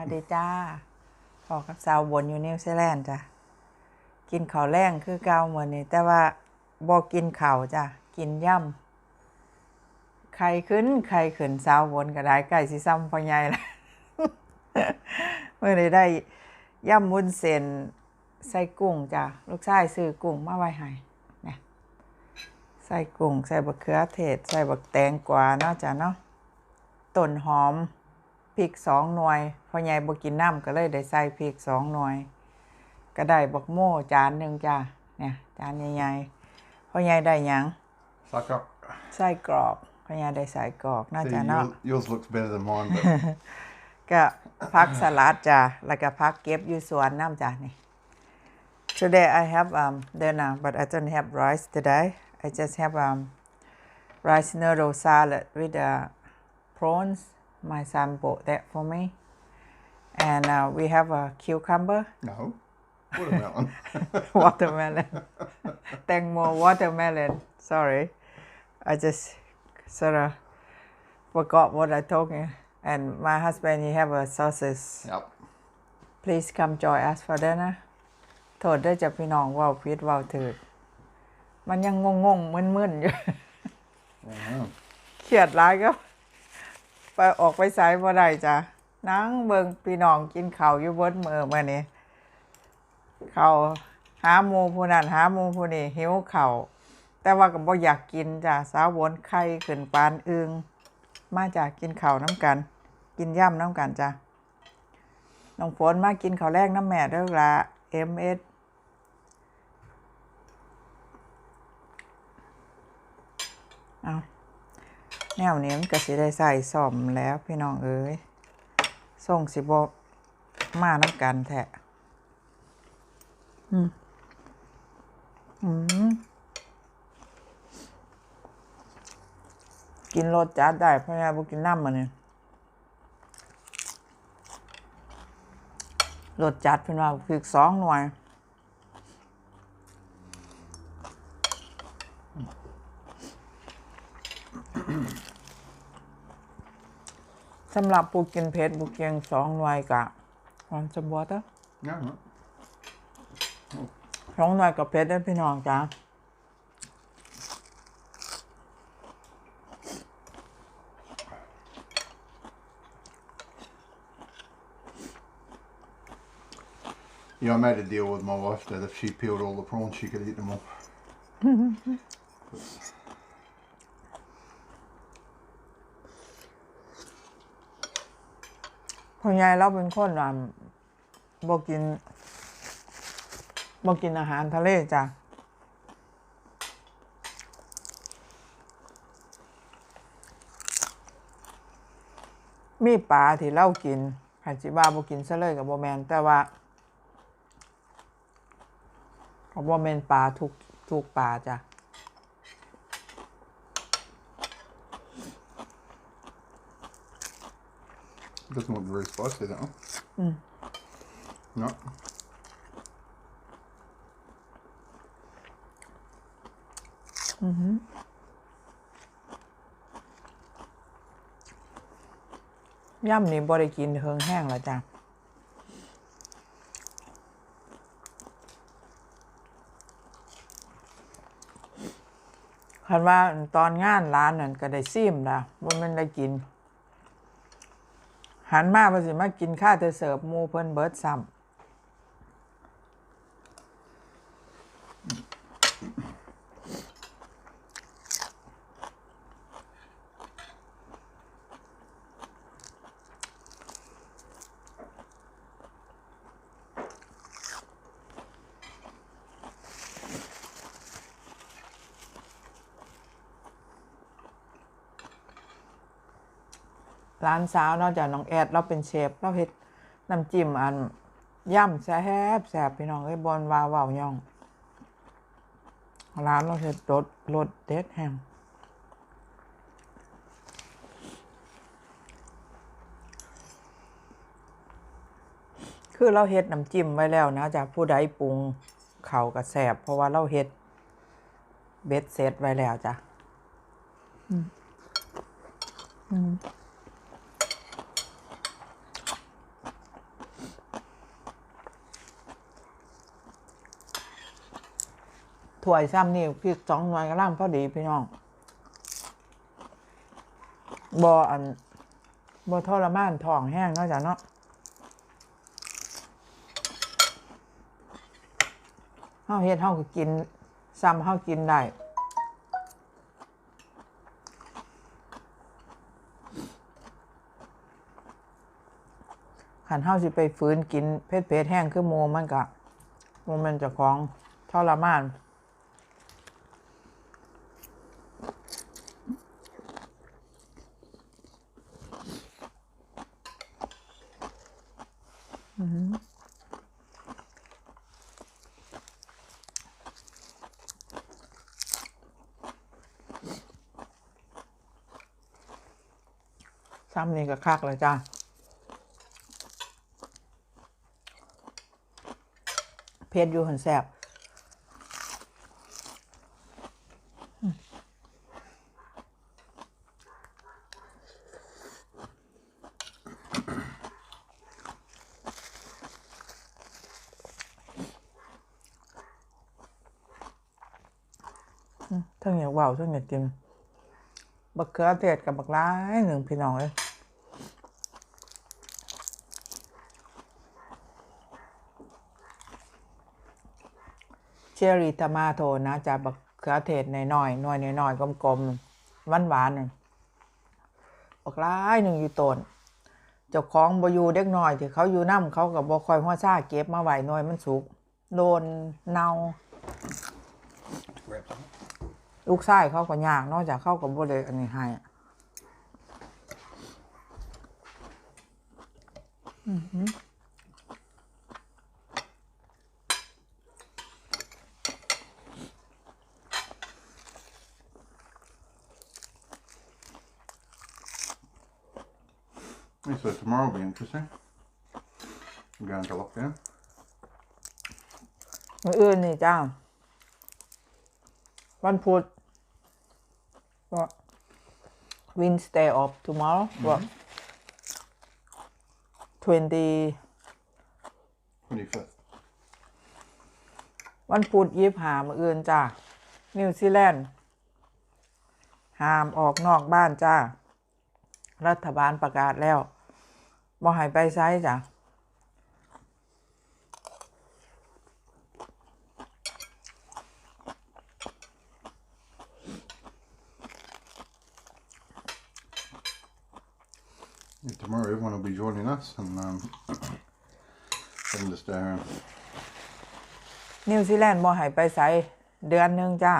Monica. สวัสดีจ้าพอกับสาวบนอยู่นิวซีแลนด์จ้ะ กินข้าวแรงคือเก่าเหมือนนี้แต่ว่าบ่กินข้าวจ้ะ กินย่ำไข่ขึ้นไข่ขึ้นสาวบนก็ได้ไก่สิซ้ำพอใหญ่ละเมื่อนี้ได้ย่ำวุ้นเส้นใส่กุ้งจ้ะ ลูกชายซื้อกุ้งมาไว้ให้นี่ยใส่กุ้ง ใส่บักเขือเทศ ใส่บักแตงกวาเนาะจ้ะเนาะต้นหอม พริกสองหน่วยพ่อใหญ่บ่กินน้ำก็เลยได้ใส่พริกสองหน่วย ก็ได้บักโม่จานหนึ่งจ้ะเนี่ยจานใหญ่ๆพ่อใหญ่ได้หยัง Suck up. ไส้กรอกพ่อใหญ่ได้ใส่กรอกน่า See, จะเนาะ yours, yours looks better than mine, but ก็พักสลัดจ้ะแล้วก็พักเก็บอยู่สวนน้ำจ้ะนี่ Today I have um dinner but I don't have rice today I just have um rice noodle salad with uh, prawns my son bought that for me and uh, we have a cucumber no. Watermelon. watermelon. Tengmo watermelon. Sorry. I just sort of forgot what I told you. And my husband, he have a sausage. yep. Please come join us for dinner. โทษด้วยจ้ะพี่น้องเว่าพิดเว่าถือมันยังงงงๆมึนๆอยู่ Wow. เครียดร้ายก็ ไปออกไปสายบ่ได้จ้ะนั่งเบิงพี่น้องกินข้าวอยู่เบนมือมื่อนี้ข้าวหาหมูผู้นั้นหาหมูผู้นี้หิวข้าวแต่ว่าก็บ่อยากกินจ้ะสาววนไข่ขึ้นปานอึงมาจากกินข้าวน้ำกัน กินย่ำน้ำกันจ้ะน้องฝนมากินข้าวแรกน้ำแม่เด้อละเอ็มเอสเอา แนวนี้มันก็สิได้ใส่ซ่อมแล้วพี่น้องเอ้ยส่งสิบมาน้ำกันแทะอืมอืมกินรสจัดได้เพราะว่าบ่กินน้ำมันเนี่ยรสจัดเพิ่นว่าคือสองหน่วย สำหรับปูกินเผ็ดปูเกียงสองหน่วยกะความสมบูรณ์ No, no. สองหน่วยกับเผ็ดได้อพี่น้องจ้า Yeah, I made a deal with my wife that if she peeled all the prawns, she could eat them all. พ่อใหญ่เราเป็นคนอะบ่กินบ่กินอาหารทะเลจ้ะมีปลาที่เรากินผัดจิบ้าบ่กินซะเลยกับบ่แมนแต่ว่าก็บ่แมนปลาทุกทุกปลาจ้ะ Doesn't look very spicy, that one. No. ย่ำนี่บ่ได้กินเฮิงแห้งแล้วจ้ะคันว่าตอนงานร้านนั่นก็ได้ซิมละว่ามันได้กิน หันมาภาสิมากินข้าวเธอเสิร์ฟหมูเพิ่นเบิร์ดซ้ำ ร้านสาวนอกจากน้องแอดเราเป็นเชฟเราเฮ็ดน้ำจิ้มอันย่ำแซ่บแซ่บพี่น้องเอ้ยบอลวาเว่าย่อง ร้านเราเฮ็ดรสรสเด็ดแฮมคือเราเฮ็ดน้ำจิ้มไว้แล้วนะจากผู้ใดปรุงเข่ากับแสบเพราะว่าเราเฮ็ดเบ็ดเซตไว้แล้วจ้ะ ถ้วยซ้ำนี่พริกสองหน่วยกระล่างพอดีพี่น้องบออันบอทรมานท้องแห้งเนาะจ้ะเนาะเฮาเฮ็ดเฮาก็กินซ้ำเฮากินได้ขันเฮาสิไปฟื้นกินเพชรเพชรแห้งคือหมูมันกะมูมันจะของทรมาน ซ้ำนี่ก็คักเลยจ้าเพชรอยู่หันแสบทั้งอยากว่าวทั้งอยากกินบักเขือเทศกับบักร้ายหนึ่งพี่น้องเลย ชอรี่ทามาโทนะจะบักเขือเทศหน่อยๆหน่อยๆหน่อยๆกลมๆหวานหวานๆน่ะบักร้ายหนึ่งอยู่ต้นเจ้าของบอยู่เด็กน้อยที่เขาอยู่น้ำเขากับบคอยหัวซ่าเก็บมาไหวหน่อยมันสุกโดนเนาลูกชายเขาก็ยากนอกจากเข้ากับบเลยอันนี้ให้อะอื้อหือ Yeah, so tomorrow will be interesting. I'm going to lockdown. มื้ออื่นนี่จ้า วันพุธก็ Wednesday off tomorrow ก็ twenty 25th. วันพุธยิบหามื้ออื่นจ้า นิวซีแลนด์ห้ามออกนอกบ้านจ้า รัฐบาลประกาศแล้ว บ่ให้ไปไซจ้ะ Yeah, tomorrow everyone will be joining us and um, them to stay home. นิวซีแลนด์บ่ให้ไปไสเดือนหนึ่งจ้า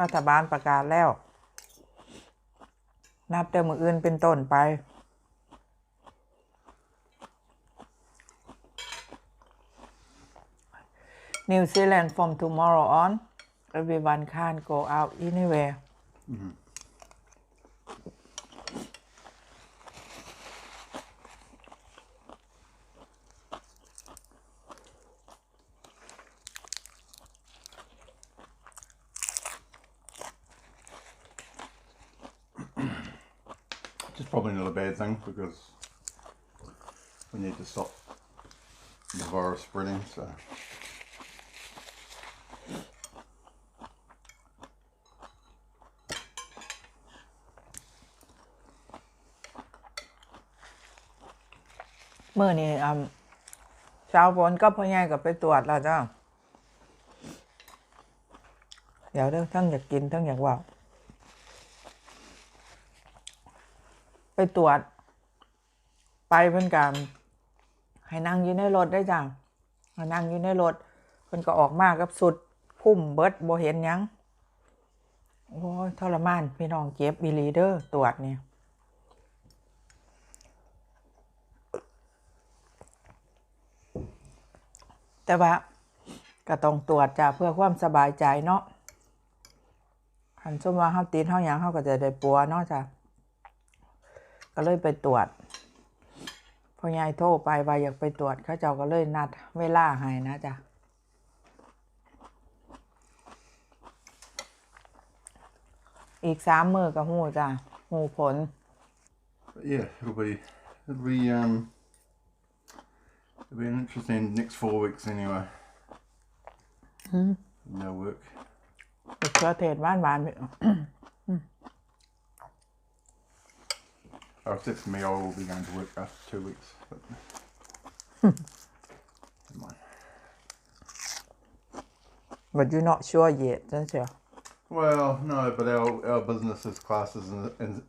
รัฐบาลประกาศแล้ว นับแต่มืออื่นเป็นต้นไป New Zealand from tomorrow on everyone can't go out anywhere is probably not a bad thing because we need to stop the virus spreading. So เมื่อนี้อ่าชาวฝนก็พ่อใหญ่กับไปตรวจแล้วจ้าเดี๋ยวเด้อทั้งอยากกินทั้งอยากว่าไปตรวจ ไปเพิ่อนกันให้นั่งอยู่ในรถได้จ้ะให้นั่งอยู่ในรถเพิ่นก็ออกมากับสุด พุ่มเบิดบ่เห็นยัง โอ้ยทรมานพี่น้องเจ็บอีลีเดอร์ตรวจเนี่ยแต่ว่าก็ต้องตรวจจ้ะเพื่อความสบายใจเนาะหันสมว่าเฮาติดเฮายังเฮาก็จะได้ปัวเนาะจ้ะก็เลยไปตรวจพอยายโทรไปว่าอยากไปตรวจเขาเจ้าก็เลยนัดเวลาให้นะจ๊ะ อีกสามมือกับหูจ้ะหูผล but yeah, it'll be it'll be um it'll be an interesting next four weeks anyway. No work. มะเขือเทศหวานหวานๆ Oh, if it's me, I will be going to work after two weeks. But never mind. but you're not sure yet นั่นเชียว Well, no, but our, our business is classed as an, as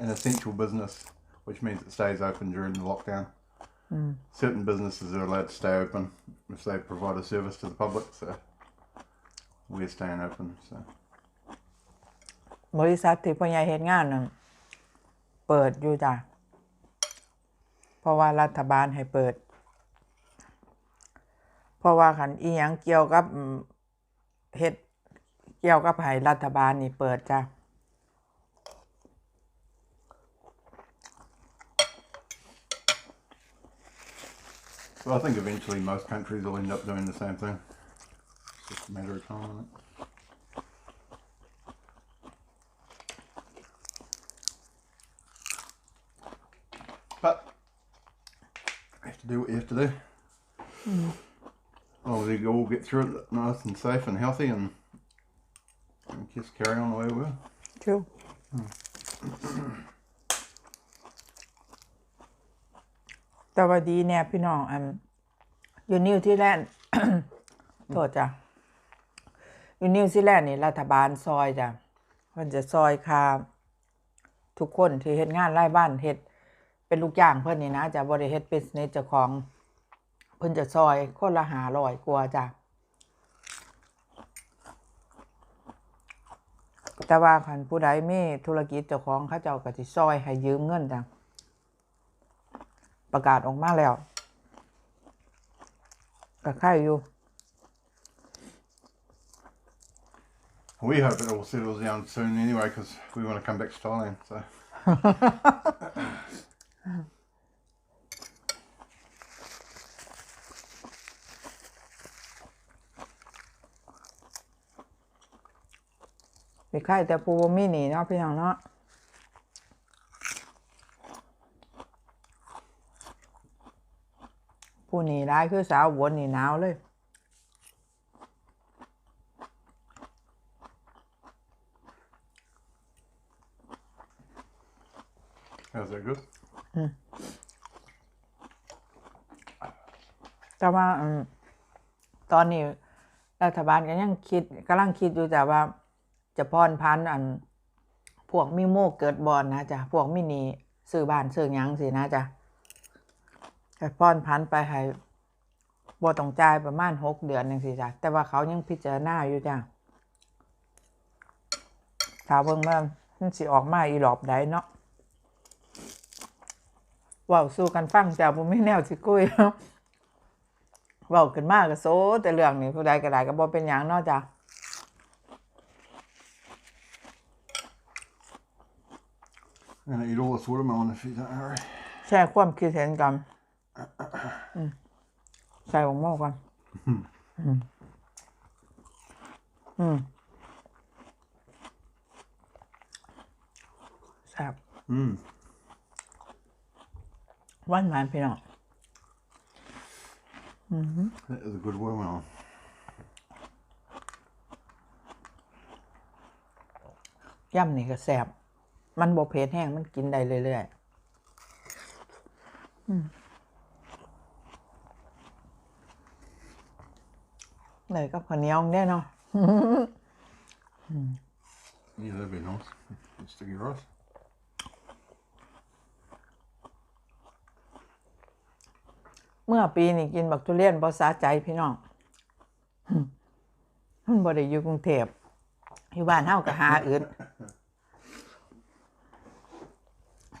an essential business, which means it stays open during the lockdown. Certain businesses are allowed to stay open if they provide a service to the public, so we're staying open. So บริษัทที่พ่อใหญ่เฮ็ดงานนั่นเปิดอยู่จ้ะเพราะว่ารัฐบาลให้เปิด เพราะว่าคันอีหยังเกี่ยวกับอืมเฮ็ดเกี่ยวกับให้รัฐบาลนี่เปิดจ้ะ Well, I think eventually most countries will end up doing the same thing. It's just a matter of time. Isn't it? But you have to do what you have to do. Well, we all get through it nice and safe and healthy, and, and just carry on the way we were. ชิวแต่ว่าดีแน่พี่น้องอันอยู่นิวซีแลนด์โทษจ้ะอยู่นิวซีแลนด์นี่รัฐบาลซอยจ้ะมันจะซอยคาทุกคนที่เฮ็ดงานไร่บ้านเฮ็ดเป็นลูกจ้างเพิ่นนี่นะจะบริเฮ็ดบิสเนสเจ้าของ เพิ่นจะซอยคนละหาร้อยกว่าจ้ะ แต่ว่าคันผู้ใดมีธุรกิจเจ้าของเขาเจ้าก็สิซอยให้ยืมเงินจ้ะประกาศออกมาแล้วก็ค่ายอยู่ We hope it all settles down soon anyway, because we want to come back to Thailand. So. มีค่ายแต่ผู้บ่มีหนีเนาะพี่น้องเนาะผู้หนีร้ายคือสาวบนนี่หนาวเลย How's that good? แต่ว่าอืมตอนนี้รัฐบาลก็ยังคิดกำลังคิดอยู่แต่ว่า จะพรพันอัน พวกมิโมเกิดบอลนะจ๊ะพวกมินีซื้อบ้านซื้อยังสินะจ๊ะจะพรพันไปให้บ่ต้องจ่ายประมาณหกเดือนหนึ่งสิจ้ะแต่ว่าเขายังพิจารณาอยู่จ้ะถ้าเบิ่งว่ามันสิออกมาอีหลอบใดเนาะว้าสู้กันฟังจ้ะบ่มีแนวสิคุยเว้าขึ้นมากก็โซแต่เรื่องนี้ผู้ใดก็ได้ก็บ่เป็นหยังเนากะจ้ะ I'm gonna eat all this watermelon if you don't hurry. แชร์ความคิดเห็นกันอืมใส่ของหม้อกันอืมอืมแซ่บ Mm. หวานหวานพี่น้อง That is a good watermelon. ย่ำนี่ก็แซ่บ มันบ่เผ็ดแห้งมันกินได้เรื่อยๆอืมเลยก็ข้าวเหนียวได้เนาะ Yeah, that'd be nice. Sticky rice. เมื่อปีนี่กินบักทุเรียนบ่สาใจพี่น้องมันบ่ได้อยู่กรุงเทพอยู่บ้านเฮาก็หาอื่น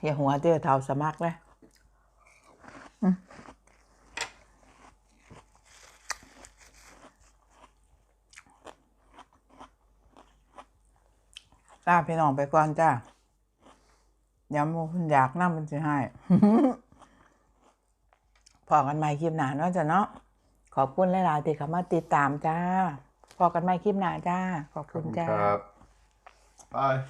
อย่าหัวเด้อเท่าสมัครเลยลาพี่น้องไปก่อนจ้าเดี๋ยวหมูคุณอยากนั่งมันจะให้พอกันใหม่คลิปหนาเนาะจ้ะเนาะ ขอบคุณหลายๆที่เข้ามาติดตามจ้า พอกันใหม่คลิปหนาจ้า ขอบคุณจ้า Bye.